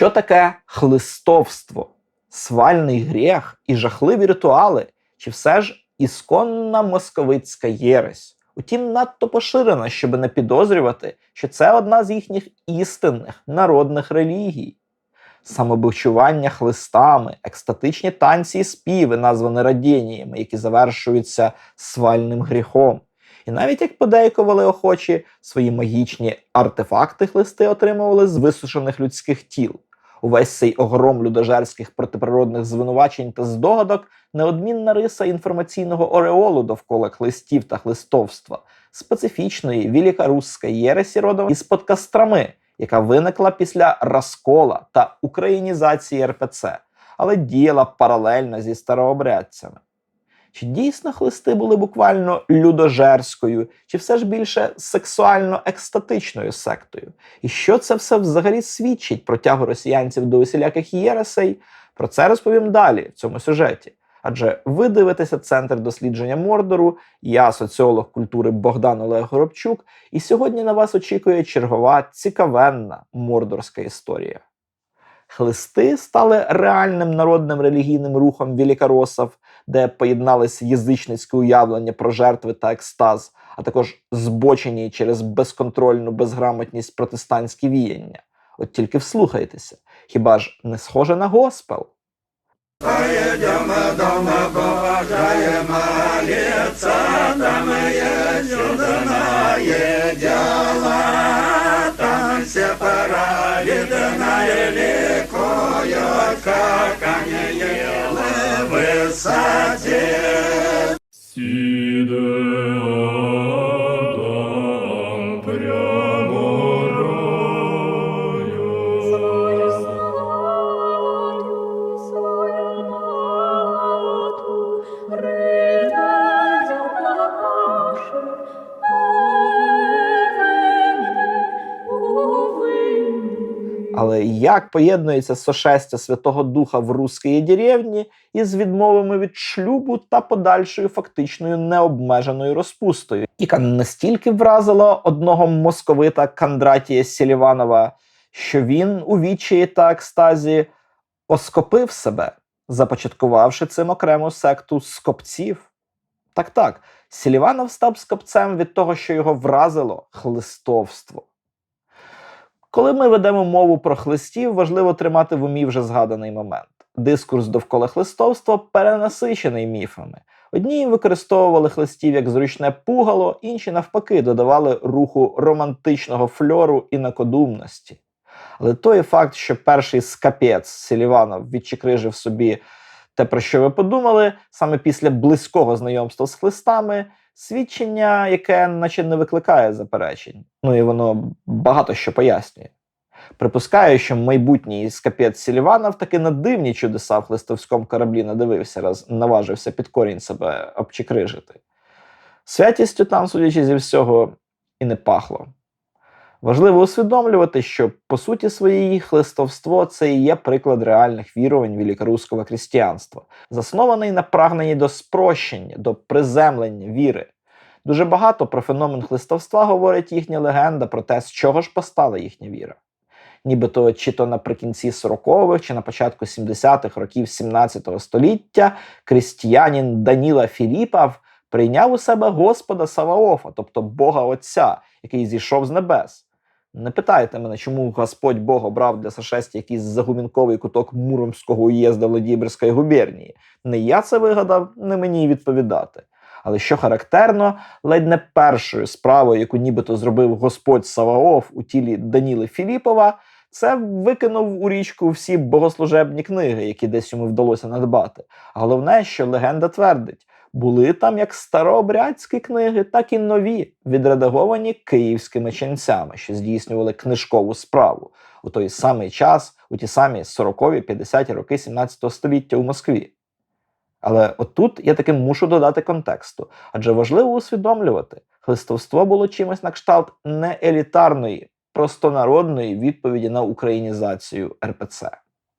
Що таке хлистовство? Свальний гріх і жахливі ритуали, чи все ж ісконна московицька єресь? Утім, надто поширена, щоб не підозрювати, що це одна з їхніх істинних народних релігій. Самобичування хлистами, екстатичні танці і співи, названі радініями, які завершуються свальним гріхом. І навіть як подейкували охочі, свої магічні артефакти хлисти отримували з висушених людських тіл. Увесь цей огром людожерських протиприродних звинувачень та здогадок неодмінна риса інформаційного ореолу довкола хлистів та хлистовства, специфічної вілікарусської єресі родом із подкастрами, яка виникла після розкола та українізації РПЦ, але діяла паралельно зі старообрядцями. Чи дійсно хлисти були буквально людожерською, чи все ж більше сексуально-екстатичною сектою? І що це все взагалі свідчить про тягу росіянців до усіляких єресей? Про це розповім далі в цьому сюжеті. Адже ви дивитеся центр дослідження Мордору, я соціолог культури Богдан Олег Горобчук, і сьогодні на вас очікує чергова цікавенна мордорська історія. Хлисти стали реальним народним релігійним рухом великоросів, де поєдналися язичницьке уявлення про жертви та екстаз, а також збочені через безконтрольну безграмотність протестантські віяння. От тільки вслухайтеся, хіба ж не схоже на госпел? Поедем дома, поважаем молиться, там в высоте. Поєднується сошестя Святого Духа в русській деревні із відмовами від шлюбу та подальшою фактичною необмеженою розпустою, яка настільки вразила одного московита Кондратія Селіванова, що він у відчаї та екстазі оскопив себе, започаткувавши цим окрему секту скопців. Так так, Селіванов став скопцем від того, що його вразило хлистовство. Коли ми ведемо мову про хлистів, важливо тримати в умі вже згаданий момент. Дискурс довкола хлистовства перенасичений міфами. Одні використовували хлистів як зручне пугало, інші навпаки додавали руху романтичного фльору і накодумності. Але той факт, що перший скапець Селіванов відчикрижив собі те, про що ви подумали, саме після близького знайомства з хлистами, свідчення, яке наче не викликає заперечень. Ну і воно багато що пояснює. Припускаю, що майбутній скапець Селіванов таки на дивні чудеса в листовському кораблі надивився, раз наважився під корінь себе обчикрижити. Святістю там, судячи зі всього, і не пахло. Важливо усвідомлювати, що по суті своєї хлистовство це і є приклад реальних вірувань великоруського християнства, заснований на прагненні до спрощення, до приземлення віри. Дуже багато про феномен хлистовства говорить їхня легенда про те, з чого ж постала їхня віра. Нібито чи то наприкінці 40-х, чи на початку 70-х років 17 століття крістіянин Даніла Філіпов прийняв у себе Господа Саваофа, тобто Бога Отця, який зійшов з небес. Не питайте мене, чому Господь Бог обрав для сошестя якийсь загумінковий куток Муромського уїзда Владимирської губернії. Не я це вигадав, не мені відповідати. Але що характерно, ледь не першою справою, яку нібито зробив Господь Саваоф у тілі Даніли Філіпова, це викинув у річку всі богослужебні книги, які десь йому вдалося надбати. Головне, що легенда твердить, були там як старообрядські книги, так і нові, відредаговані київськими ченцями, що здійснювали книжкову справу у той самий час, у ті самі 40-50 роки 17 століття у Москві. Але отут я таки мушу додати контексту, адже важливо усвідомлювати, хлистовство було чимось на кшталт не елітарної, простонародної відповіді на українізацію РПЦ.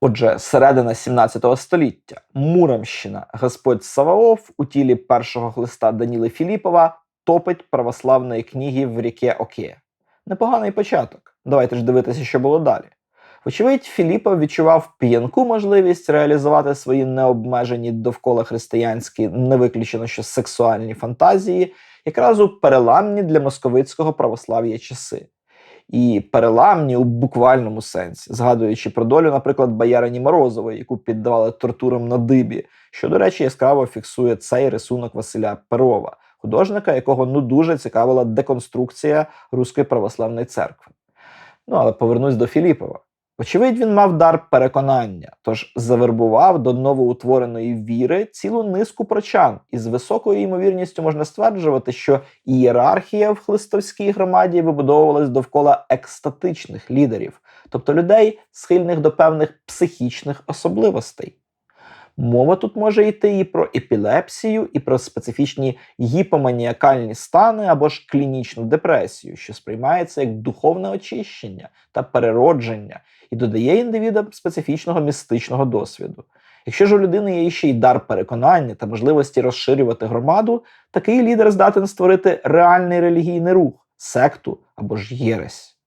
Отже, середина 17 століття, Муромщина, Господь Саваоф у тілі першого хлиста Даніли Філіпова топить православної книги в ріке Оке. Непоганий початок. Давайте ж дивитися, що було далі. Вочевидь, Філіпов відчував п'янку можливість реалізувати свої необмежені довкола християнські, не виключено що сексуальні фантазії, якраз у переламні для московицького православ'я часи. І переламні у буквальному сенсі, згадуючи про долю, наприклад, боярині Морозової, яку піддавали тортурам на дибі, що, до речі, яскраво фіксує цей рисунок Василя Перова, художника, якого ну дуже цікавила деконструкція Руської православної церкви. Ну але повернусь до Філіпова. Очевидь, він мав дар переконання, тож завербував до новоутвореної віри цілу низку прочан, і з високою ймовірністю можна стверджувати, що ієрархія в хлистовській громаді вибудовувалась довкола екстатичних лідерів, тобто людей, схильних до певних психічних особливостей. Мова тут може йти і про епілепсію, і про специфічні гіпоманіакальні стани або ж клінічну депресію, що сприймається як духовне очищення та переродження, і додає індивідам специфічного містичного досвіду. Якщо ж у людини є ще й дар переконання та можливості розширювати громаду, такий лідер здатен створити реальний релігійний рух, секту або ж єресь.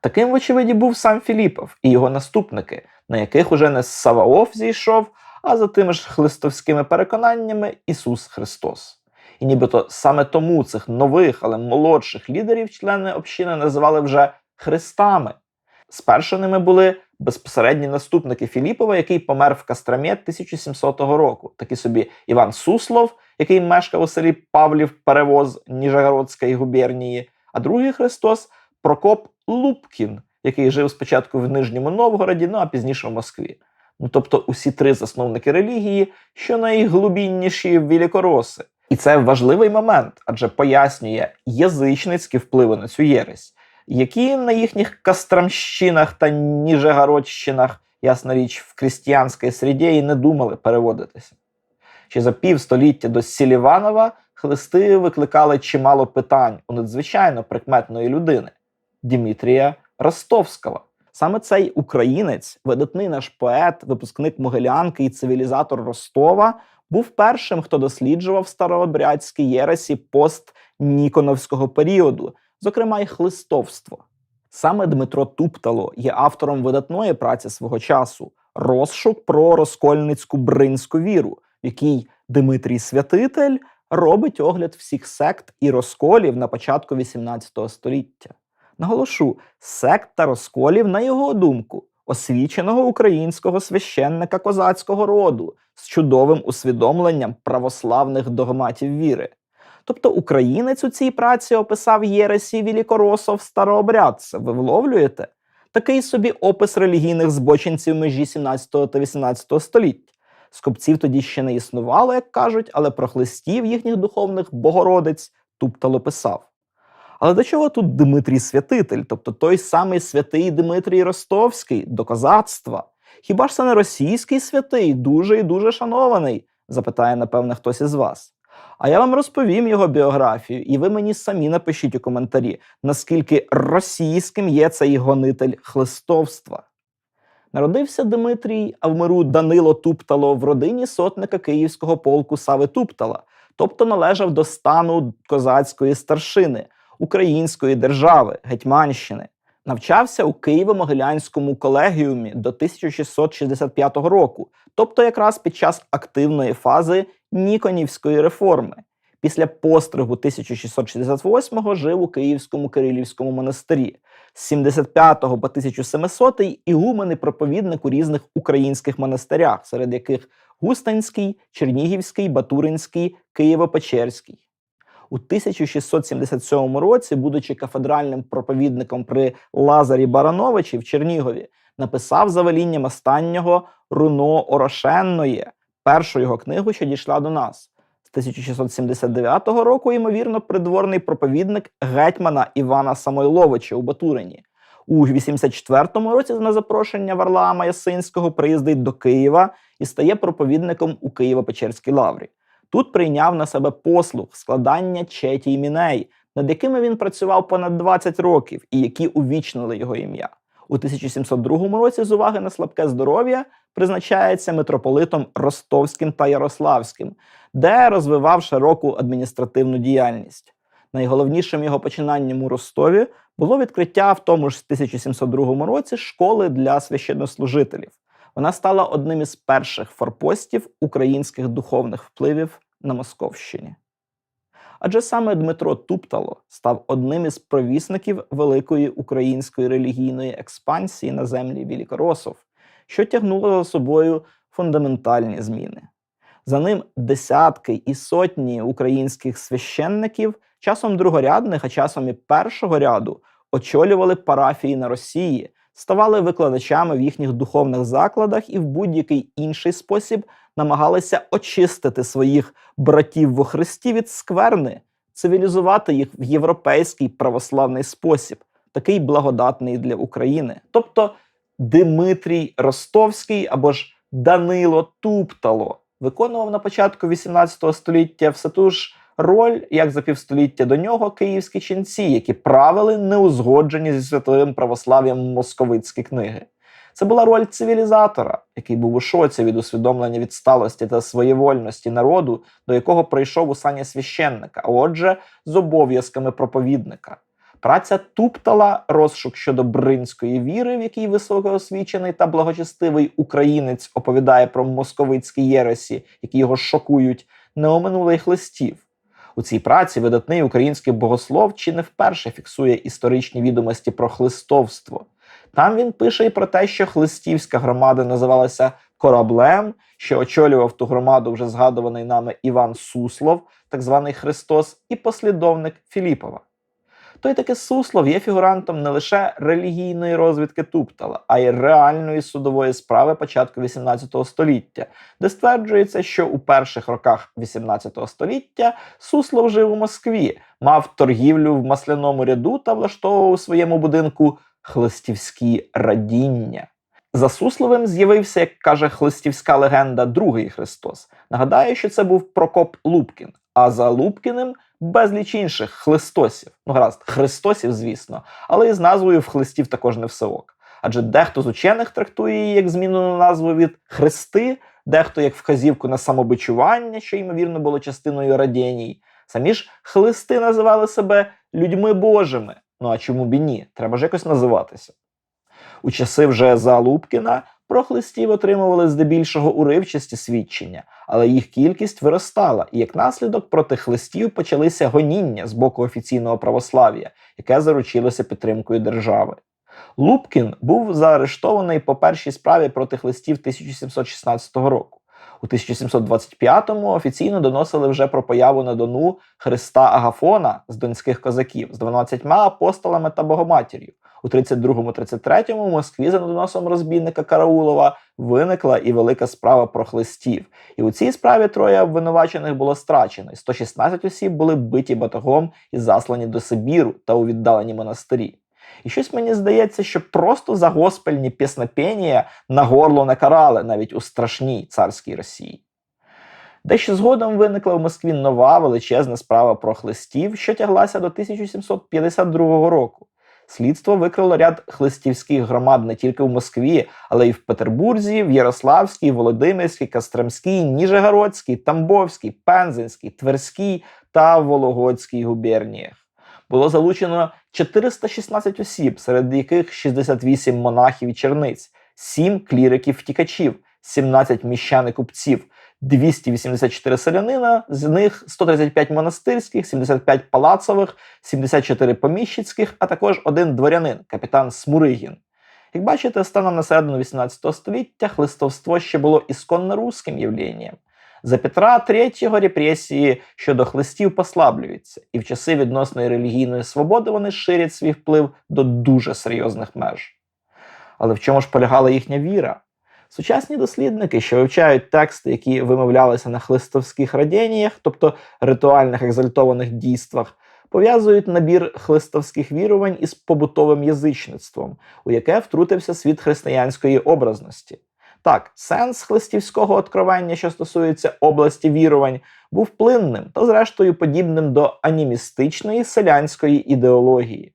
Таким, вочевиді, був сам Філіпов і його наступники, на яких уже не Саваоф зійшов, а за тими ж хлистовськими переконаннями Ісус Христос. І нібито саме тому цих нових, але молодших лідерів члени общини називали вже Христами. Спершу ними були безпосередні наступники Філіпова, який помер в Кастрамі 1700 року. Такий собі Іван Суслов, який мешкав у селі Павлів Перевоз Ніжегородської губернії, а другий Христос Прокоп Лупкін, який жив спочатку в Нижньому Новгороді, ну а пізніше в Москві. Ну тобто усі три засновники релігії, що найглубінніші великороси. І це важливий момент, адже пояснює язичницькі впливи на цю єресь, які на їхніх кастрамщинах та ніжегородщинах, ясна річ, в крістіянській середі і не думали переводитися. Ще за півстоліття до Сіліванова хлисти викликали чимало питань у надзвичайно прикметної людини Дмитрія Ростовського. Саме цей українець, видатний наш поет, випускник Могилянки і цивілізатор Ростова, був першим, хто досліджував старообрядські єресі пост-Ніконовського періоду, зокрема й хлистовство. Саме Дмитро Туптало є автором видатної праці свого часу розшук про розкольницьку бринську віру, в якій Дмитрій Святитель робить огляд всіх сект і розколів на початку XVIII століття. Наголошу, сект та розколів, на його думку, освіченого українського священника козацького роду з чудовим усвідомленням православних догматів віри. Тобто українець у цій праці описав єресі Вілікоросов старообрядця. Ви вловлюєте? Такий собі опис релігійних збочинців межі 17 та 18 століть. Скопців тоді ще не існувало, як кажуть, але про хлистів їхніх духовних богородиць Туптало писав. Але до чого тут Дмитрій Святитель, тобто той самий святий Дмитрій Ростовський до козацтва? Хіба ж це не російський святий, дуже і дуже шанований? запитає, напевне, хтось із вас. А я вам розповім його біографію, і ви мені самі напишіть у коментарі, наскільки російським є цей гонитель хлистовства. Народився Дмитрій, а в миру Данило Туптало в родині сотника київського полку Сави Туптала, тобто належав до стану козацької старшини української держави Гетьманщини. Навчався у Києво-Могилянському колегіумі до 1665 року, тобто якраз під час активної фази Ніконівської реформи. Після постригу 1668-го жив у Київському Кирилівському монастирі. З 75 по 1700 ігумен і проповідник у різних українських монастирях, серед яких Густанський, Чернігівський, Батуринський, Києво-Печерський. У 1677 році, будучи кафедральним проповідником при Лазарі Барановичі в Чернігові, написав за велінням останнього Руно Орошенної, першу його книгу, що дійшла до нас. З 1679 року, ймовірно, придворний проповідник гетьмана Івана Самойловича у Батурині. У 84-му році на запрошення Варлаама Ясинського приїздить до Києва і стає проповідником у Києво-Печерській лаврі. Тут прийняв на себе послуг складання четі іменей, над якими він працював понад 20 років і які увічнили його ім'я. У 1702 році з уваги на слабке здоров'я призначається митрополитом Ростовським та Ярославським, де розвивав широку адміністративну діяльність. Найголовнішим його починанням у Ростові було відкриття в тому ж 1702 році школи для священнослужителів. Вона стала одним із перших форпостів українських духовних впливів на Московщині. Адже саме Дмитро Туптало став одним із провісників великої української релігійної експансії на землі Великоросов, що тягнуло за собою фундаментальні зміни. За ним десятки і сотні українських священників, часом другорядних, а часом і першого ряду, очолювали парафії на Росії, ставали викладачами в їхніх духовних закладах і в будь-який інший спосіб намагалися очистити своїх братів во Христі від скверни, цивілізувати їх в європейський православний спосіб, такий благодатний для України. Тобто Димитрій Ростовський або ж Данило Туптало виконував на початку 18 століття все ту ж роль, як за півстоліття до нього київські ченці, які правили неузгоджені зі святовим православ'ям московицькі книги. Це була роль цивілізатора, який був у шоці від усвідомлення відсталості та своєвольності народу, до якого прийшов у сані священника, а отже, з обов'язками проповідника. Праця туптала розшук щодо бринської віри, в якій високоосвічений та благочестивий українець оповідає про московицькі єресі, які його шокують, не оминули й листів. У цій праці видатний український богослов чи не вперше фіксує історичні відомості про хлистовство. Там він пише і про те, що хлистівська громада називалася кораблем, що очолював ту громаду вже згадуваний нами Іван Суслов, так званий Христос, і послідовник Філіпова. Той таки Суслов є фігурантом не лише релігійної розвідки Туптала, а й реальної судової справи початку XVIII століття, де стверджується, що у перших роках XVIII століття Суслов жив у Москві, мав торгівлю в масляному ряду та влаштовував у своєму будинку хлистівські радіння. За Сусловим з'явився, як каже хлистівська легенда, другий Христос. Нагадаю, що це був Прокоп Лупкін, а за Лупкіним безліч інших хлистосів. Ну, гаразд, христосів, звісно, але і з назвою в хлистів також не все ок. Адже дехто з учених трактує її як змінену назву від хрести, дехто як вказівку на самобичування, що ймовірно було частиною радіній. Самі ж хлисти називали себе людьми Божими. Ну а чому б і ні? Треба ж якось називатися. У часи вже Залубкіна про хлистів отримували здебільшого уривчасті свідчення, але їх кількість виростала, і як наслідок проти хлистів почалися гоніння з боку офіційного православ'я, яке заручилося підтримкою держави. Лубкін був заарештований по першій справі проти хлистів 1716 року. У 1725-му офіційно доносили вже про появу на Дону Христа Агафона з донських козаків з 12 апостолами та Богоматір'ю. У 32-33 в Москві за доносом розбійника Караулова виникла і велика справа про хлистів. І у цій справі троє обвинувачених було страчено, і 116 осіб були биті батогом і заслані до Сибіру та у віддалені монастирі. І щось мені здається, що просто за госпельні піснопєнія на горло не карали навіть у страшній царській Росії. Дещо згодом виникла в Москві нова величезна справа про хлистів, що тяглася до 1752 року. Слідство викрило ряд хлистівських громад не тільки в Москві, але й в Петербурзі, в Ярославській, Володимирській, Костромській, Ніжегородській, Тамбовській, Пензенській, Тверській та Вологодській губерніях. Було залучено 416 осіб, серед яких 68 монахів і черниць, 7 кліриків-втікачів, 17 міщан і купців, 284 селянина, з них 135 монастирських, 75 палацових, 74 поміщицьких, а також один дворянин, капітан Смуригін. Як бачите, станом на середину 18 століття хлистовство ще було ісконно руським явленням. За Петра III репресії щодо хлистів послаблюються, і в часи відносної релігійної свободи вони ширять свій вплив до дуже серйозних меж. Але в чому ж полягала їхня віра? Сучасні дослідники, що вивчають тексти, які вимовлялися на хлистовських радіннях, тобто ритуальних екзальтованих дійствах, пов'язують набір хлистовських вірувань із побутовим язичництвом, у яке втрутився світ християнської образності. Так, сенс хлистівського откровення, що стосується області вірувань, був плинним та, зрештою, подібним до анімістичної селянської ідеології.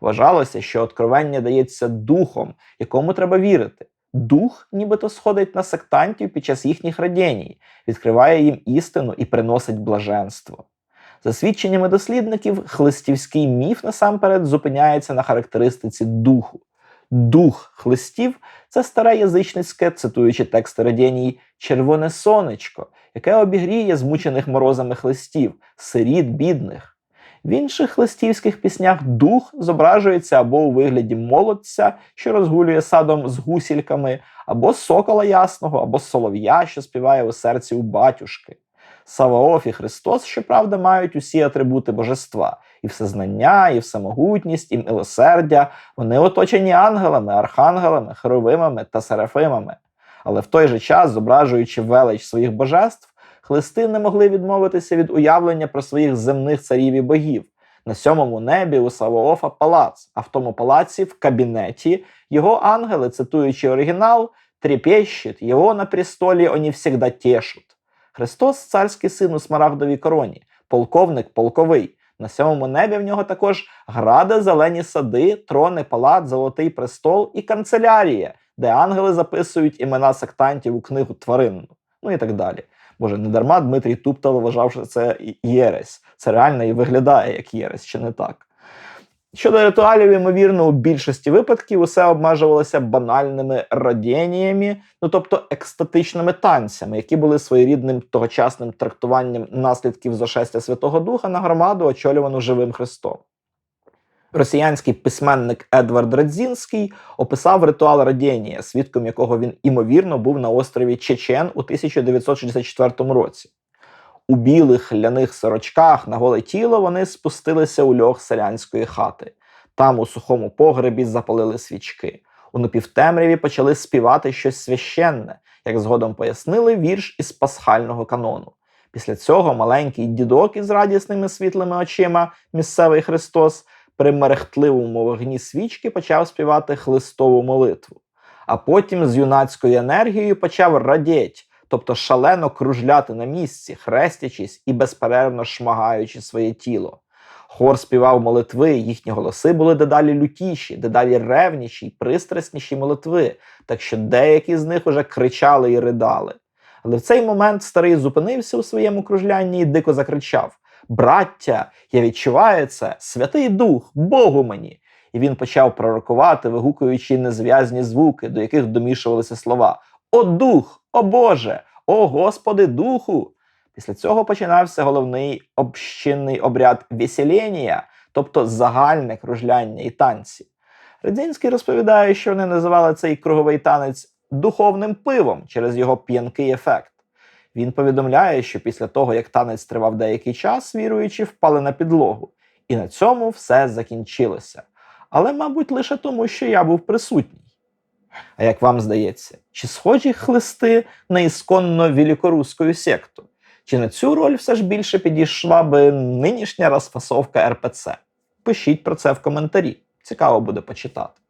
Вважалося, що откровення дається духом, якому треба вірити. Дух нібито сходить на сектантів під час їхніх радіній, відкриває їм істину і приносить блаженство. За свідченнями дослідників, хлистівський міф насамперед зупиняється на характеристиці духу. Дух хлистів це старе язичницьке, цитуючи тексти радяній, червоне сонечко, яке обігріє змучених морозами хлистів, сиріт бідних. В інших хлистівських піснях дух зображується або у вигляді молодця, що розгулює садом з гусільками, або сокола ясного, або солов'я, що співає у серці у батюшки. Саваоф і Христос, щоправда, мають усі атрибути божества: і всезнання, і всемогутність, і милосердя. Вони оточені ангелами, архангелами, херовимами та серафимами. Але в той же час, зображуючи велич своїх божеств, хлисти не могли відмовитися від уявлення про своїх земних царів і богів. На сьомому небі у Саваофа палац, а в тому палаці в кабінеті його ангели, цитуючи оригінал, трепещет, його на престолі вони всегда тешут. Христос царський син у смарагдовій короні, полковник полковий. На сьомому небі в нього також гради, зелені сади, трони, палац, золотий престол і канцелярія, де ангели записують імена сектантів у книгу тваринну. Ну і так далі. Боже, не дарма Дмитрій Туптал вважав, що це єресь. Це реально і виглядає як єресь, чи не так? Щодо ритуалів, ймовірно, у більшості випадків усе обмежувалося банальними радініями, ну тобто екстатичними танцями, які були своєрідним тогочасним трактуванням наслідків зошестя Святого Духа на громаду, очолювану живим Христом. Росіянський письменник Едвард Радзінський описав ритуал радіння, свідком якого він імовірно був на острові Чечен у 1964 році. У білих ляних сорочках на голе тіло вони спустилися у льох селянської хати. Там, у сухому погребі, запалили свічки. У напівтемряві почали співати щось священне, як згодом пояснили вірш із пасхального канону. Після цього маленький дідок із радісними світлими очима, місцевий Христос, при мерехтливому вогні свічки почав співати хлистову молитву. А потім з юнацькою енергією почав радіть, тобто шалено кружляти на місці, хрестячись і безперервно шмагаючи своє тіло. Хор співав молитви, їхні голоси були дедалі лютіші, дедалі ревніші й пристрасніші молитви, так що деякі з них уже кричали і ридали. Але в цей момент старий зупинився у своєму кружлянні і дико закричав: Браття, я відчуваю це, Святий Дух, Богу мені! І він почав пророкувати, вигукуючи незв'язні звуки, до яких домішувалися слова: О Дух, о Боже, о Господи Духу! Після цього починався головний общинний обряд весілення, тобто загальне кружляння і танці. Радзінський розповідає, що вони називали цей круговий танець духовним пивом через його п'янкий ефект. Він повідомляє, що після того, як танець тривав деякий час, віруючі впали на підлогу, і на цьому все закінчилося. Але, мабуть, лише тому, що я був присутній. А як вам здається, чи схожі хлисти на ісконно великоруську секту? Чи на цю роль все ж більше підійшла би нинішня розфасовка РПЦ? Пишіть про це в коментарі. Цікаво буде почитати.